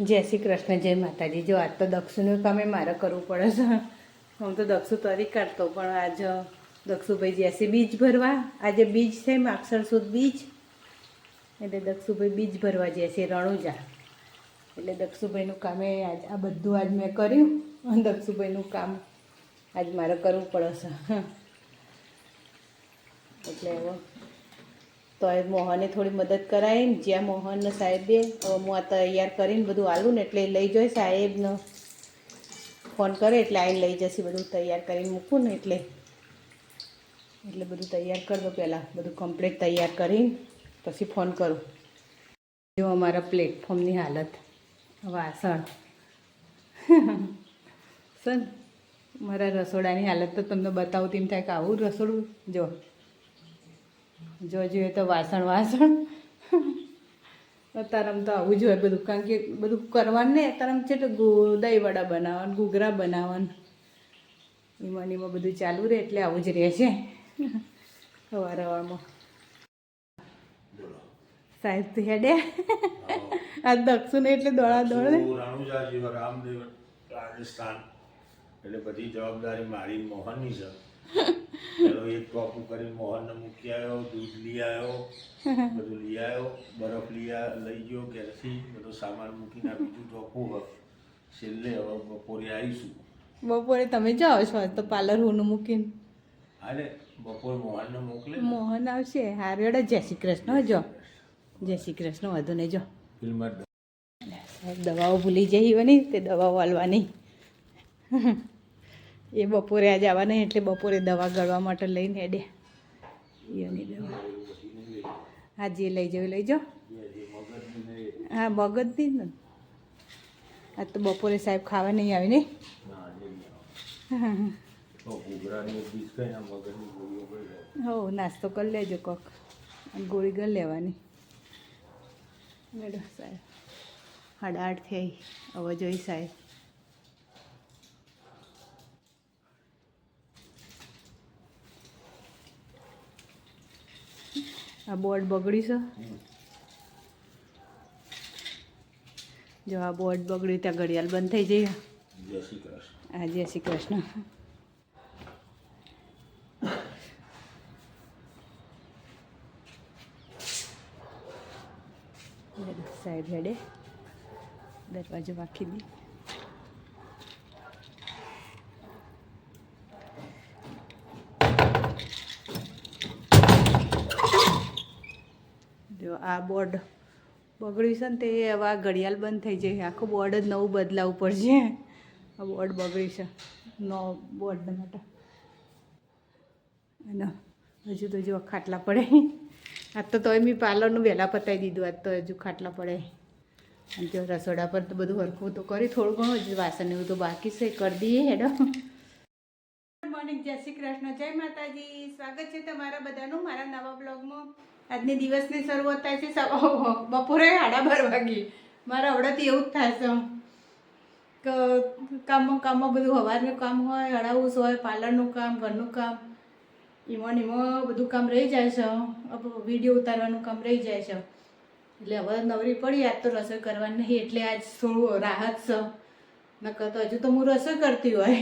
જય શ્રી કૃષ્ણ, જય માતાજી. જો આજ તો દક્ષુનું કામે મારે કરવું પડે છે. હું તો દક્ષુ તરી કાઢતો, પણ આજ દક્ષુભાઈ જશે બીજ ભરવા. આજે બીજ છે, માક્ષર સુદ બીજ. એટલે દક્ષુભાઈ બીજ ભરવા જશે રણુજા. એટલે દક્ષુભાઈનું કામે આજ, આ બધું આજ મેં કર્યું. દક્ષુભાઈનું કામ આજ મારે કરવું પડે છે. એટલે હવે તો એ મોહને થોડી મદદ કરાવીને જ્યાં મોહન ને સાહેબે, હવે હું આ તૈયાર કરીને બધું આલું ને એટલે લઈ જોઈ સાહેબનો ફોન કરે એટલે આવીને લઈ જશે બધું તૈયાર કરીને મૂકું ને એટલે. એટલે બધું તૈયાર કરી પહેલાં, બધું કમ્પ્લીટ તૈયાર કરીને પછી ફોન કરું. જો અમારા પ્લેટફોર્મની હાલત, વાસણ. સર મારા રસોડાની હાલત તો તમને બતાવું તેમ થાય કે આવું રસોડું, જો. જો જોઈએ તો વાસણ વાસણ. તારમ તો આવું જોઈએ બધું. કારણ કે બધું કરવાનું ને તારમ છે તો દહીંવડા બનાવવાનું ઘૂઘરા બનાવવાનું. એમાં એમાં બધું ચાલુ રહે એટલે આવું જ રહે છે. સવાર સવારમાં સાહેબ તો હેડે. આ દક્ષુ ને એટલે દોડા દોડે. રાજસ્થાન. એટલે બધી જવાબદારી મારી મોહનની છે. પેલો એક ટોપું કરીને મોહનને મૂકી આવ્યો દૂધ લઈ આવ્યો બધું લઈ આવ્યો બરફ લઈ લઈ ગયો ઘેરથી બધો સામાન મૂકીને આ બીજું ટોપું હવે છેલ્લે હવે બપોરે આવીશું. બપોરે તમે જાઓ છો તો પાર્લર હું મૂકીને. હાલે બપોરે મોહનને મોકલે. મોહન આવશે હાર એડે જય શ્રી કૃષ્ણ જો. જય શ્રી કૃષ્ણ વધુ નહીં જો. ફિલ્મર દવાઓ ભૂલી જઈ હોય ને તે દવાઓ આલવાની. એ બપોરે આજે આવવાના એટલે બપોરે દવા ગળવા માટે લઈને હેડે. એની દવા. હા, જે લઈ જાવ લઈ જાઓ. હા, મગજની ને. આ તો બપોરે સાહેબ ખાવા નહીં આવે ને? હો, નાસ્તો કરી લેજો કોક. ગોળી કરી લેવાની. મેડમ સાહેબ. સાડા થઈ. હવે જોઈ સાહેબ. આ બોર્ડ બગડી છે. જો આ બોર્ડ બગડ્યું ત્યાં ઘડિયાળ બંધ થઈ જઈએ જય શ્રી કૃષ્ણ. આ જય શ્રી કૃષ્ણ. સાહેબ હેડે. દરવાજો વાંખી દી. જો આ બોર્ડ બગડ્યું છે ને તે હવે ઘડિયાળ બંધ થઈ જાય આખું બોર્ડ જ નવું બદલાવવું પડશે. આ બોર્ડ બગડ્યું છે. નો બોર્ડ માટે અને હજુ તો જો ખાટલા પડે. આજ તો તોય મેં પાર્લરનું વહેલા પતાવી દીધું. આજ તો હજુ ખાટલા પડે. અને જો રસોડા પર તો બધું હરખું તો કરી થોડું ઘણું જ વાસણ એવું તો બાકી છે. કરી દઈએ હેડો. મોર્નિંગ જય શ્રી કૃષ્ણ. જય માતાજી. સ્વાગત છે તમારા બધાનું મારા નવા બ્લોગમાં. આજની દિવસની શરૂઆત થાય છે બપોરે સાડા બાર વાગી. મારા હવડાથી એવું જ છે. કે કામમાં કામમાં બધું સવારનું કામ હોય, હળાવું હોય, પાર્લરનું કામ, ઘરનું કામ. એમાં એમાં બધું કામ રહી જાય છે. વીડિયો ઉતારવાનું કામ રહી જાય છે. એટલે હવે નવરી પડી, આજ તો રસોઈ કરવાની નહીં, એટલે આજ થોડું રાહત છે. નકર તો હજુ તો હું રસોઈ કરતી હોય.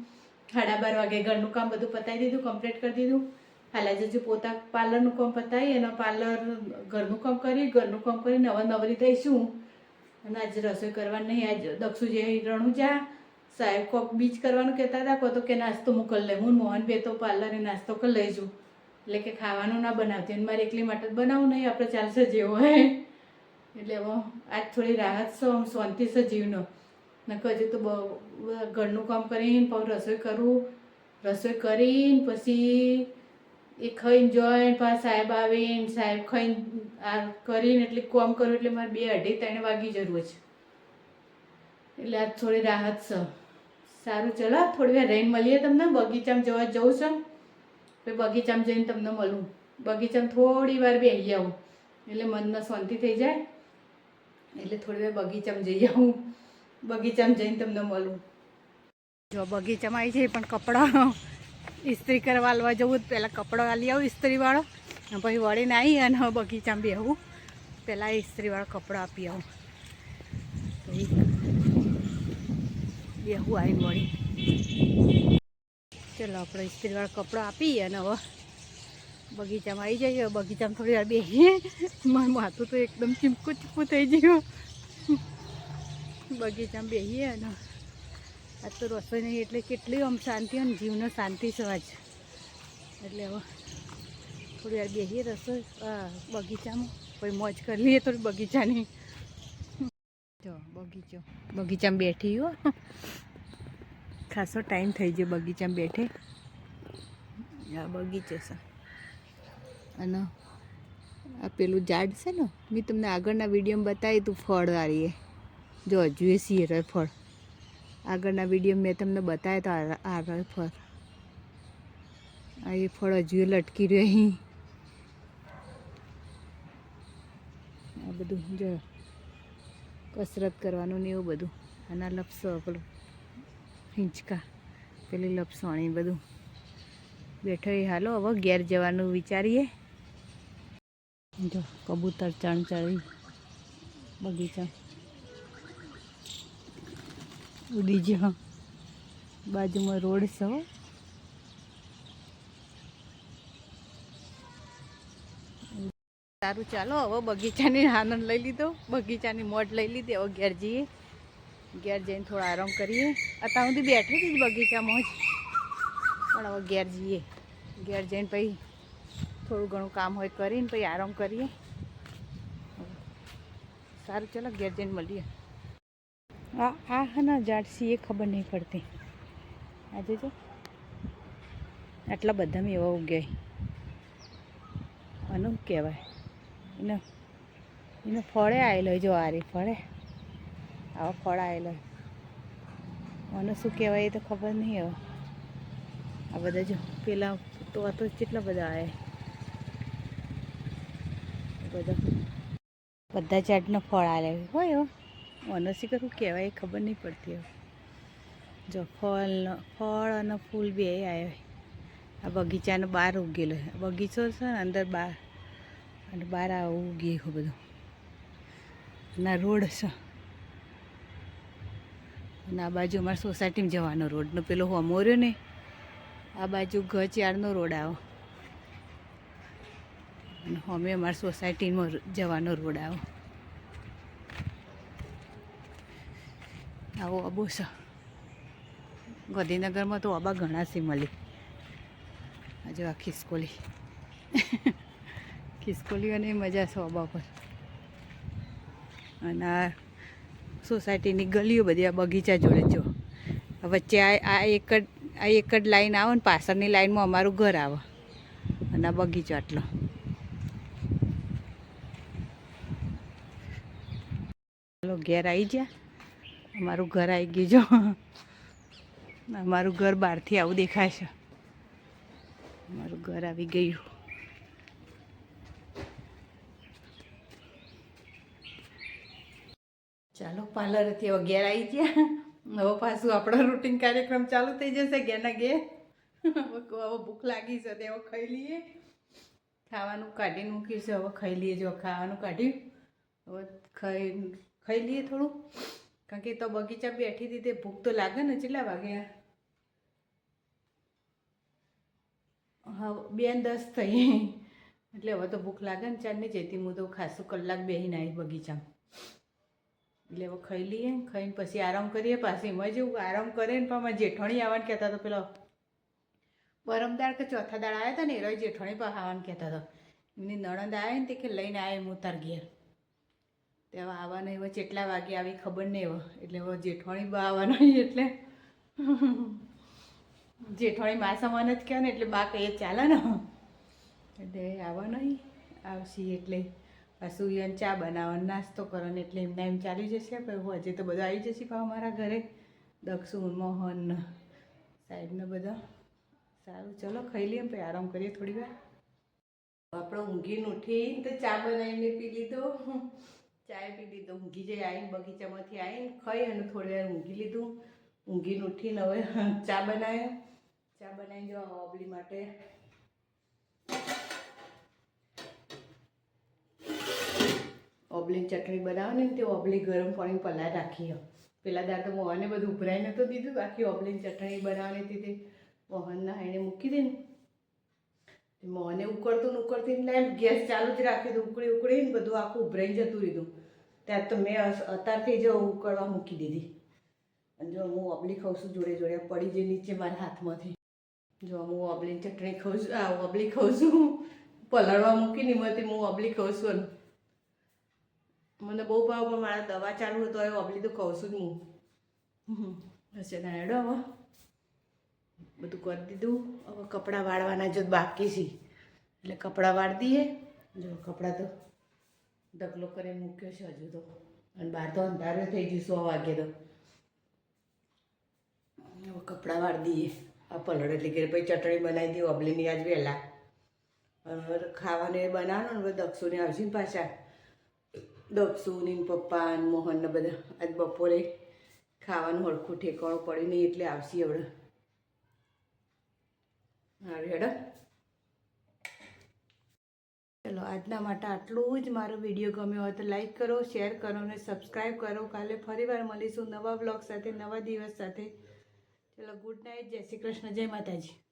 સાડા બાર વાગે ઘરનું કામ બધું પતાવી દીધું કમ્પ્લીટ કરી દીધું. હાલ હજુ પોતા પાર્લરનું કામ પતાવી એનો પાર્લર ઘરનું કામ કરી, ઘરનું કામ કરીને નવા નવરી થઈશું. અને આજે રસોઈ કરવાની નહીં, આજ દક્ષુ જે રણુજા સાહેબ કોક બીજ કરવાનું કહેતા હતા, કહો તો કે નાસ્તો મોકલ લે હું મોહન બે તો પાર્લરે નાસ્તો કરી લઈશું. એટલે કે ખાવાનું ના બનાવતી, અને મારે એકલી માટે જ બનાવવું નહીં, આપણે ચાલશે જેવો હોય. એટલે હવે આજ થોડી રાહત છો, આમ શાંતિ છે જીવનો. નકર હજુ તો ઘરનું કામ કરીને, પછી રસોઈ કરું. રસોઈ કરીને, પછી એ ખાઈને જોઈને પાછા સાહેબ આવીને સાહેબ ખાઈને આ કરીને એટલે કોમ કરું એટલે મારે બે અઢી ત્રણ વાગી જરૂર છે. એટલે આ થોડી રાહત છે. સારું, ચલો થોડી વાર રહીને મળીએ તમને. બગીચામાં જવા જવું છે. પછી બગીચામાં જઈને તમને મળું. બગીચામાં થોડી વાર બેસી આવું. એટલે મનને શાંતિ થઈ જાય. એટલે થોડી વાર બગીચામાં જઈ આવું. બગીચામાં જઈને તમને મળું. જો બગીચામાં આવી જાય પણ કપડાં ઇસ્ત્રી કરવા આલવા જવું પહેલાં કપડો લઈ આવું ઇસ્ત્રીવાળો. અને પછી વળીને આવી અને બગીચામાં બેહું. પહેલાં ઇસ્ત્રીવાળો કપડાં આપી આવું. પછી ઈ બેહું આવીને વળી. ચલો, આપણે ઇસ્ત્રીવાળો કપડાં આપીએ અને હવે બગીચામાં આવી જઈએ. બગીચામાં થોડી વાર બેસીએ મારું માથું તો એકદમ ચીમકું ચીમકું થઈ ગયું. બગીચામાં બેસીએ અને આજ તો રસોઈ નહીં, એટલે કેટલી આમ શાંતિ હોય ને જીવનો શાંતિ આજ એટલે હવે થોડી વાર બેસીએ રસોઈ, આ બગીચામાં. કોઈ મોજ કરી લઈએ થોડી બગીચાની. જો, બગીચો. બગીચામાં બેઠી હો. ખાસો ટાઈમ થઈ ગયો બગીચામાં બેઠે. આ બગીચો છે. અને આ પેલું ઝાડ છે ને, મેં તમને આગળના વિડીયોમાં બતાવી તું ફળ વાળીએ. જો, હજુ એ સિયર ફળ. આગળના વીડિયો મેં તમને બતાવ્યો તો, આ ફળ. આ એ ફળ હજુ લટકી રહ્યો અહીં. આ બધું જો કસરત કરવાનું ને એવું બધું. આના લપસો પેલું હિંચકા પેલી લપસોણી બધું. બેઠો એ હાલો હવે ઘેર જવાનું વિચારીએ. જો, કબૂતર ચણ ચડી બગીચા. ઉડી જ બાજુમાં રોડ છે સારું, ચાલો. હવે બગીચાની આનંદ લઈ લીધો. બગીચાની મોજ લઈ લીધી. હવે ઘેર જઈએ. ઘેર જઈને થોડો આરામ કરીએ. અત્યાર સુધી બેઠી હતી બગીચામાં જ. પણ હવે ઘેર જઈએ. ઘેર જઈને પછી થોડું ઘણું કામ હોય કરીને પછી આરામ કરીએ. સારું, ચાલો. ઘેર જઈને મળીએ. આ આ હના ઝાડ સી એ ખબર નહીં પડતી. આજે જો આટલા બધામાં એવા ઉગ્યા આનું કહેવાય? એનો એનો ફળે આવેલો જો આરી ફળે. આવો ફળ આવેલો આનું શું કહેવાય એ તો ખબર નહીં હવે. આ બધા જો પેલા તો આ તો કેટલા બધા આવે બધા બધા જાતના ફળ આલે હોય હો. મને શી કરું કહેવાય ખબર નહીં પડતી હવે. જો ફળ ફળ અને ફૂલ બે આવ્યા આ બગીચાનો બહાર ઉગેલો બગીચો છે ને, અંદર બહાર અને બહાર આ ઉગી ગયું બધું. ના રોડ છે. અને આ બાજુ અમારે સોસાયટીમાં જવાનો રોડનો પેલો હોમો રહ્યો ને, આ બાજુ ગચારનો રોડ આવો. અને હોમે અમારા સોસાયટીમાં જવાનો રોડ આવો. આવો અબો છે. ગાંધીનગરમાં તો આબા ઘણા છે મળી. આજે આ ખિસકોલી ખિસકોલીઓની મજા છે આબા પર. અને આ સોસાયટીની ગલીઓ બધી આ બગીચા જોડે જો. વચ્ચે આ આ એક જ, આ એક જ લાઈન આવે ને, પાછળની લાઈનમાં અમારું ઘર આવે. અને આ બગીચો આટલો. ચાલો ઘેર આવી ગયા. અમારું ઘર આવી ગયું જો. અમારું ઘર બહારથી આવું દેખાય છે. અમારું ઘર આવી ગયું. ચાલો, પાર્લરથી ઘેર આવી ગયા. હવે પાછું આપણો રૂટીન કાર્યક્રમ ચાલુ થઈ જશે ઘેરના ઘેર હવે હવે ભૂખ લાગી છે તે હવે ખાઈ લઈએ. ખાવાનું કાઢીને મૂક્યું છે, હવે ખાઈ લઈએ જો, ખાવાનું કાઢ્યું. હવે ખાઈ ખાઈ લઈએ થોડું. કારણ કે તો બગીચા બેઠી હતી તે ભૂખ તો લાગે ને કેટલા વાગ્યા હા, બેન દસ થઈ. એટલે હવે તો ભૂખ લાગે ને ચાલને જતી હું તો ખાસું કલાક બેસીને આવી બગીચામાં. એટલે હવે ખાઈ લઈએ, ખાઈને પછી આરામ કરીએ પાછી. એમાં જેવું આરામ કરે ને પણ જેઠાણી આવવાનું કહેતા હતા પેલો. પરમદાર કે ચોથા દાળ આવ્યા હતા ને એ જેઠાણી પણ આવવાનું કહેતા હતા. એમની નણંદ આવે ને તે કે લઈને આવે હું તાર ઘેર. તે હવે આવવાના એવા કેટલા વાગે આવી ખબર નહીં હવે. એટલે હવે જેઠવાણી બા આવવાના એટલે. જેઠવાણી મા સમાન જ કહેવાય ને એટલે બા કહીએ ચાલે ને એટલે આવવાના આવશે એટલે. પાછું એમ ચા બનાવવાનો નાસ્તો કરવાનો એટલે એમને એમ ચાલી જશે પછી હજી તો બધું આવી જશે પણ મારા ઘરે. દક્ષુ મોહન ને સાહેબને બધા. સારું, ચલો ખાઈ લઈએ પછી આરામ કરીએ થોડી વાર આપણે ઊંઘીને ઉઠી તો ચા બનાવીને પી લીધો. ચાય પી લીધો, ઊંઘી જઈ આવીને બગીચામાંથી આવીને ખાઈ અને થોડી વાર ઊંઘી લીધું. ઊંઘીને ઉઠીને હવે ચા બનાવ્યો. ચા બનાવી જો ઓબલી માટે. ઓબલી ચટણી બનાવવાની ને તે ઓબલી ગરમ પાણી પલાળ રાખી પેલા દાર તો મોહને બધું ઉભરાઈ નહોતું દીધું, બાકી ઓબલીની ચટણી બનાવવાની હતી તે. મોહનના એને મૂકી દે ને મોહને ઉકળતું ને ઉકળતી ને ગેસ ચાલુ જ રાખી દીધું, ઉકળી ઉકળીને બધું આખું ઉભરાઈ જતું રહ્યું. ત્યાં તો મેં અત્યારથી જો ઉકળવા મૂકી દીધી. અને જો હું ઓબલી ખાઉં છું જોડે જોડે, પડી જઈ નીચે મારા હાથમાંથી. જો હું અબલીની ચટણી ખાઉં છું, આ ઓબલી ખાઉં છું, પલળવા મૂકી ની મતી હું ઓબલી ખાઉં છું મને બહુ ભાવ, પણ મારા દવા ચાલુ હતો એ ઓબલી તો ખાઉં છું જ હું. હશે ના હેડો હવે. બધું કરી દીધું. હવે કપડાં વાળવાના જો બાકી છે. એટલે કપડાં વાળી દઈએ. જો કપડાં તો ઢગલો કરીને મૂક્યો છે હજુ તો. અને બહાર તો અંધારું થઈ ગયું સો વાગે તો. હવે કપડાં વાળી દઈએ. આ પલળ એટલે કે પછી ચટણી બનાવી દઈએ, ઓબલીની આજ વહેલા ખાવાને બનાવવાનું ને બધા દક્ષુને આવશે ને પાછા. દક્ષુ પપ્પા ને મોહન ને બધા. આજ બપોરે ખાવાનું હળખું ઠેકાણું પડ્યું નહીં એટલે આવશે હવે. હારું હેડો. ચલો, આજના માટે આટલું જ. મારો વીડિયો ગમ્યો હોય તો લાઈક કરો, શેર કરો અને સબસ્ક્રાઈબ કરો. કાલે ફરીવાર મળીશું નવા બ્લોગ સાથે, નવા દિવસ સાથે. ચલો, ગુડ નાઇટ. જય શ્રી કૃષ્ણ. જય માતાજી.